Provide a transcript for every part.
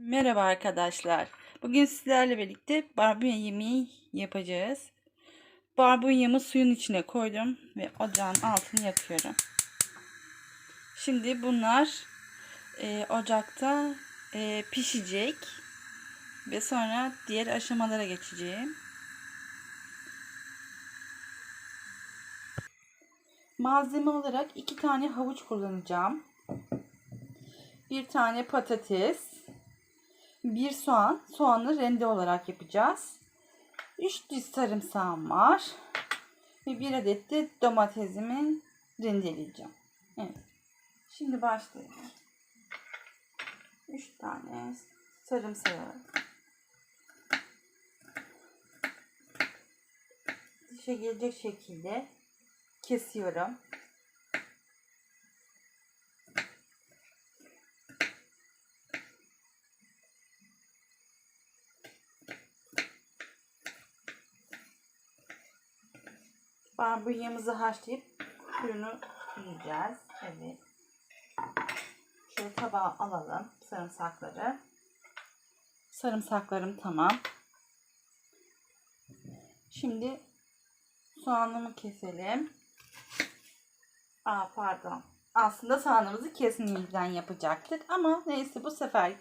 Merhaba arkadaşlar. Bugün sizlerle birlikte barbunya yemeği yapacağız. Barbunyamı suyun içine koydum ve ocağın altını yakıyorum. Şimdi bunlar e, ocakta e, pişecek ve sonra diğer aşamalara geçeceğim. Malzeme olarak iki tane havuç kullanacağım. Bir tane patates, bir soğan. Soğanı rende olarak yapacağız. 3 diş sarımsağım var. Ve bir adet de domatesimi rendeleyeceğim. Evet. Şimdi başlayalım. 3 tane sarımsağı dişe gelecek şekilde kesiyorum. Barbunyamızı haşlayıp suyunu yiyeceğiz. Evet. Şöyle tabağa alalım sarımsakları. Sarımsaklarım tamam. Şimdi soğanımı keselim. Aa pardon. Aslında soğanımızı kesinlikle yapacaktık ama neyse bu sefer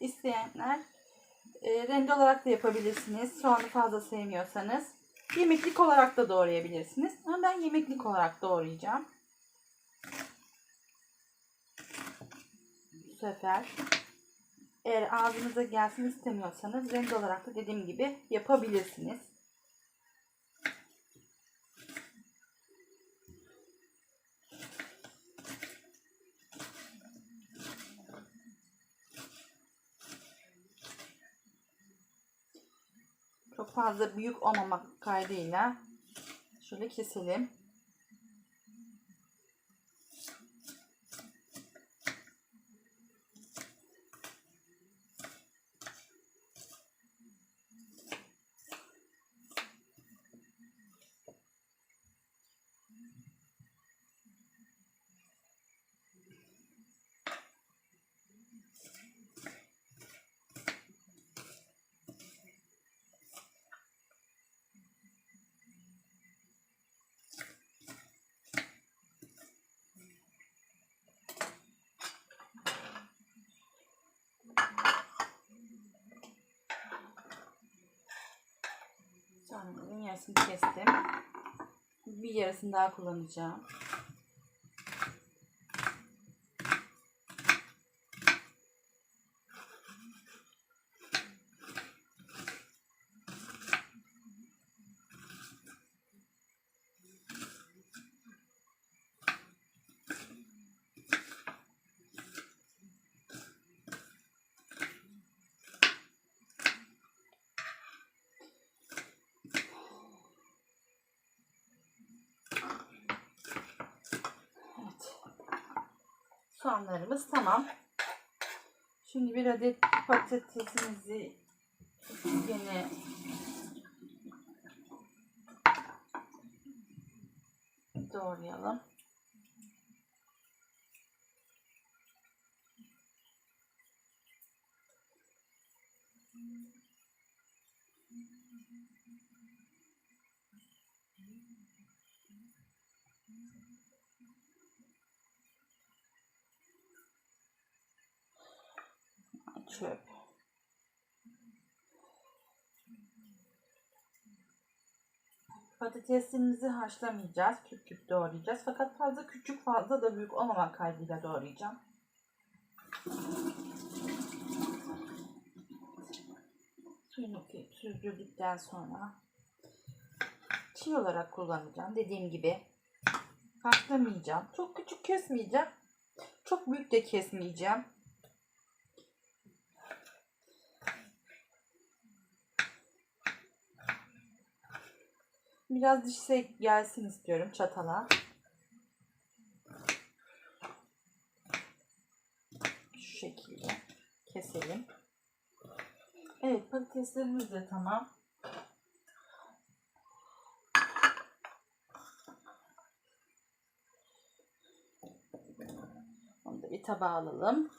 isteyenler e, rende olarak da yapabilirsiniz. Soğanı fazla sevmiyorsanız. Yemeklik olarak da doğrayabilirsiniz. Ama ben yemeklik olarak doğrayacağım. Bu sefer eğer ağzınıza gelsin istemiyorsanız rende olarak da dediğim gibi yapabilirsiniz. Fazla büyük olmamak kaydıyla şöyle keselim. Soğanımın yarısını kestim. Bir yarısını daha kullanacağım. Soğanlarımız tamam. Şimdi bir adet patatesimizi yine doğrayalım. Çöp. Patatesimizi haşlamayacağız. Küp küp doğrayacağız. Fakat fazla küçük fazla da büyük olmamak kaydıyla doğrayacağım. Suyunu süzdürdükten sonra çiğ olarak kullanacağım. Dediğim gibi haşlamayacağım. Çok küçük kesmeyeceğim. Çok büyük de kesmeyeceğim. Biraz dişse gelsin istiyorum çatala. Şu şekilde keselim. Evet patateslerimiz de tamam. Onu da bir tabağa alalım.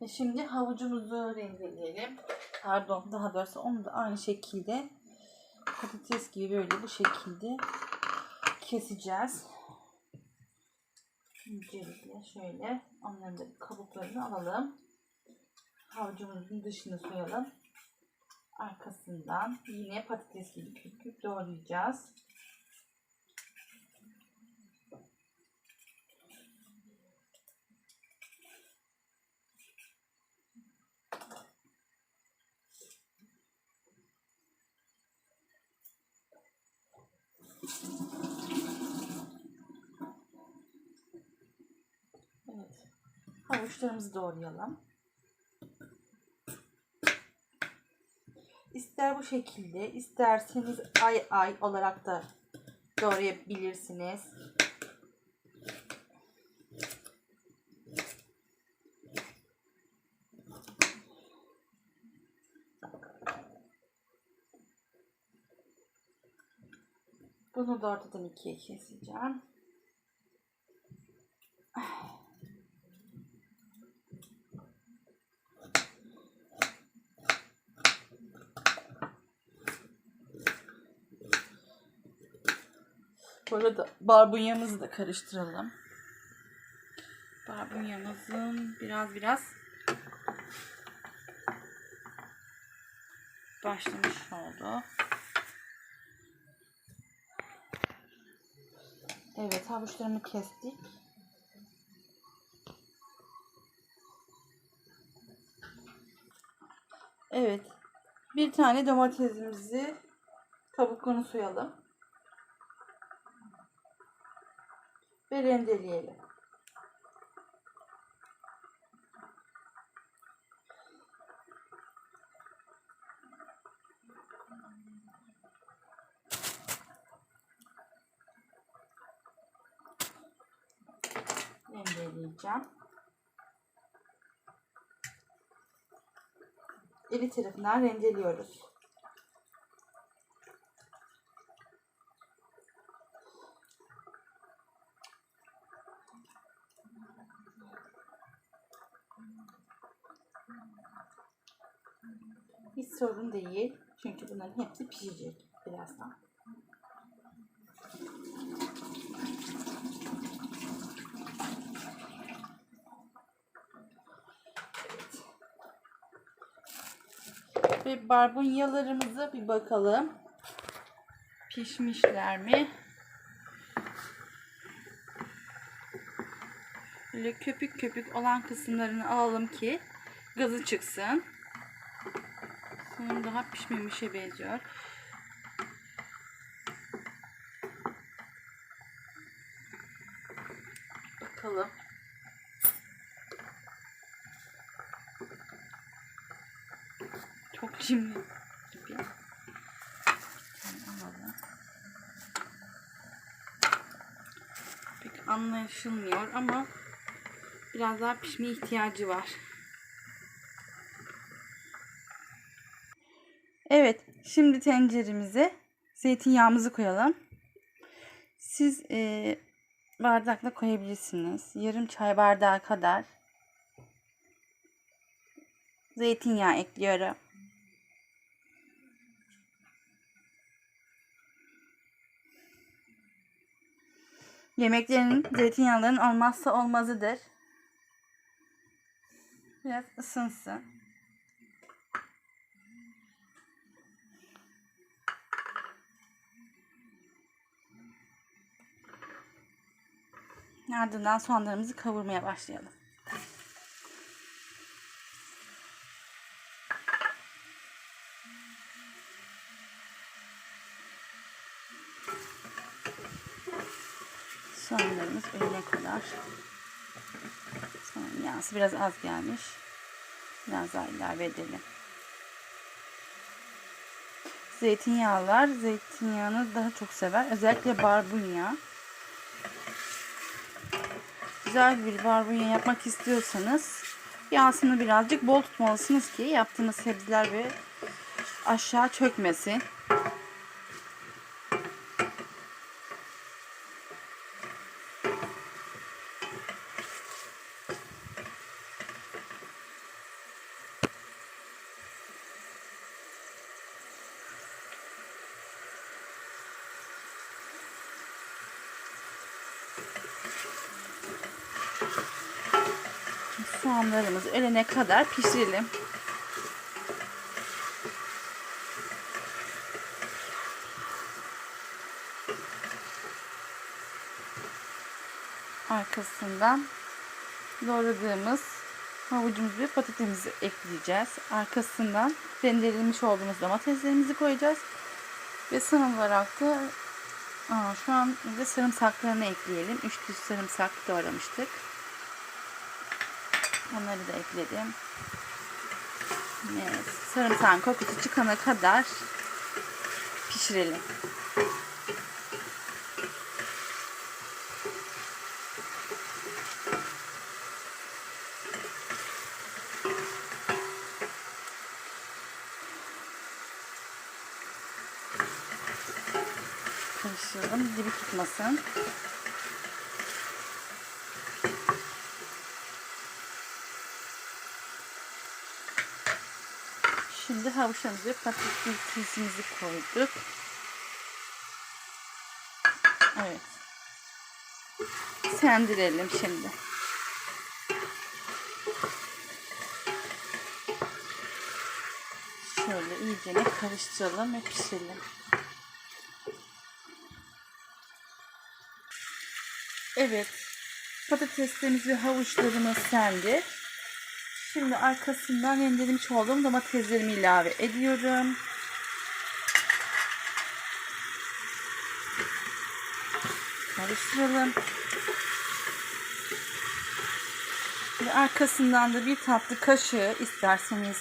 Ve şimdi havucumuzu rendeleyelim. Pardon daha doğrusu onu da aynı şekilde patates gibi böyle bu şekilde keseceğiz. Öncelikle şöyle onların da kabuklarını alalım. Havucumuzun dışını soyalım. Arkasından yine patates gibi küp küp doğrayacağız. Havuçlarımızı doğrayalım. İster bu şekilde, isterseniz ay ay olarak da doğrayabilirsiniz. Bunu da ortadan ikiye keseceğim. Bu arada barbunyamızı da karıştıralım. Barbunyamızın biraz biraz başlamış oldu. Evet havuçlarımı kestik. Evet. Bir tane domatesimizi kabuklarını soyalım. Ve rendeleyelim. rendeleyeceğim. İri tarafından rendeliyoruz. Hiç sorun değil. Çünkü bunların hepsi pişecek birazdan. Ve barbunyalarımıza bir bakalım. Pişmişler mi? Böyle köpük köpük olan kısımlarını alalım ki gazı çıksın. Sanırım daha pişmemişe benziyor. Bakalım. Çok cimri gibi. Anlaşılmıyor ama biraz daha pişmeye ihtiyacı var. Evet, şimdi tenceremize zeytinyağımızı koyalım. Siz e, bardakla koyabilirsiniz. Yarım çay bardağı kadar zeytinyağı ekliyorum. Yemeklerin zeytinyağların olmazsa olmazıdır. Biraz ısınsın. Ardından soğanlarımızı kavurmaya başlayalım. Soğanlarımız ölene kadar. Soğan yağısı biraz az gelmiş. Biraz daha ilave edelim. Zeytinyağlar zeytinyağını daha çok sever. Özellikle barbunya. Güzel bir barbunya yapmak istiyorsanız yağsını birazcık bol tutmalısınız ki yaptığınız sebzeler ve aşağı çökmesin. Soğanlarımız ölene kadar pişirelim. Arkasından doğradığımız havucumuzu ve patatesimizi ekleyeceğiz. Arkasından rendelemiş olduğumuz domateslerimizi koyacağız. Ve son olarak da aa, şu an de sarımsaklarını ekleyelim. 3 diş sarımsak doğramıştık. Onları da ekledim. Evet, sarımsağın kokusu çıkana kadar pişirelim. Karıştıralım. Dibi tutmasın. Şimdi havuçlarımızı ve patatesimizi koyduk. Evet. Sendirelim şimdi. Şöyle iyicene karıştıralım ve pişirelim. Evet. Patateslerimiz ve havuçlarımız sendi. Şimdi arkasından rendelemiş olduğum domateslerimi ilave ediyorum. Karıştıralım. Ve arkasından da bir tatlı kaşığı isterseniz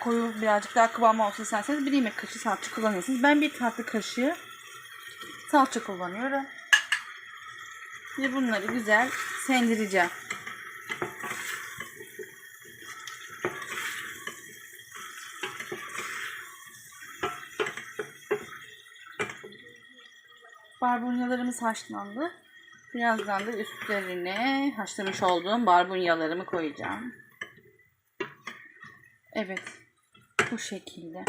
koyu birazcık daha kıvamı olsun isterseniz bir yemek kaşığı salça kullanıyorsunuz. Ben bir tatlı kaşığı salça kullanıyorum. Ve bunları güzel sendireceğim. Barbunyalarımız haşlandı. Birazdan da üstlerine haşlamış olduğum barbunyalarımı koyacağım. Evet. Bu şekilde.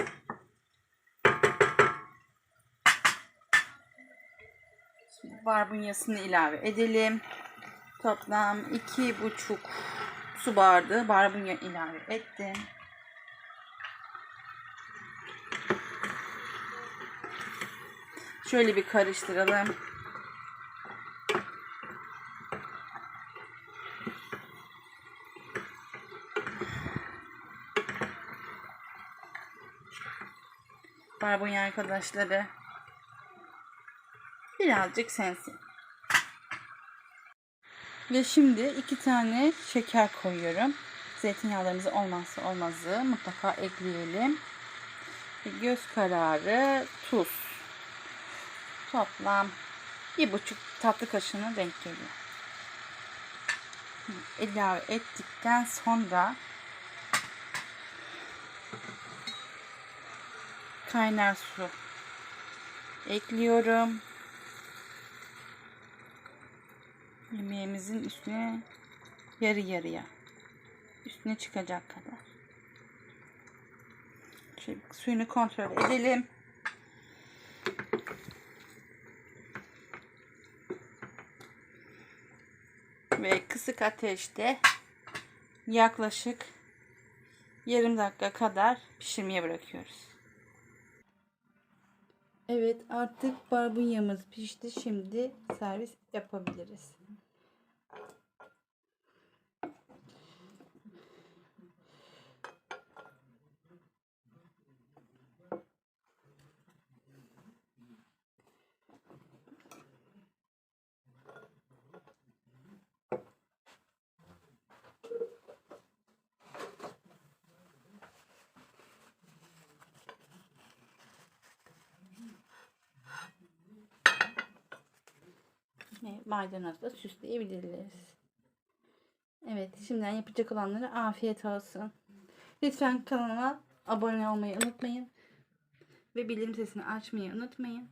Şimdi barbunyasını ilave edelim. Toplam iki buçuk su bardağı barbunya ilave ettim. Şöyle bir karıştıralım. Barbunya arkadaşları birazcık sensin. Ve şimdi iki tane şeker koyuyorum. Zeytinyağlarımız olmazsa olmazı mutlaka ekleyelim. Göz kararı tuz. Toplam bir buçuk tatlı kaşığına denk geliyor. İlave ettikten sonra kaynar su ekliyorum. Yemeğimizin üstüne yarı yarıya üstüne çıkacak kadar. Şöyle suyunu kontrol edelim. Ve kısık ateşte yaklaşık yarım dakika kadar pişirmeye bırakıyoruz. Evet artık barbunyamız pişti. Şimdi servis yapabiliriz. Ve maydanozla süsleyebiliriz. Evet şimdiden yapacak olanlara afiyet olsun. Lütfen kanalıma abone olmayı unutmayın. Ve bildirim sesini açmayı unutmayın.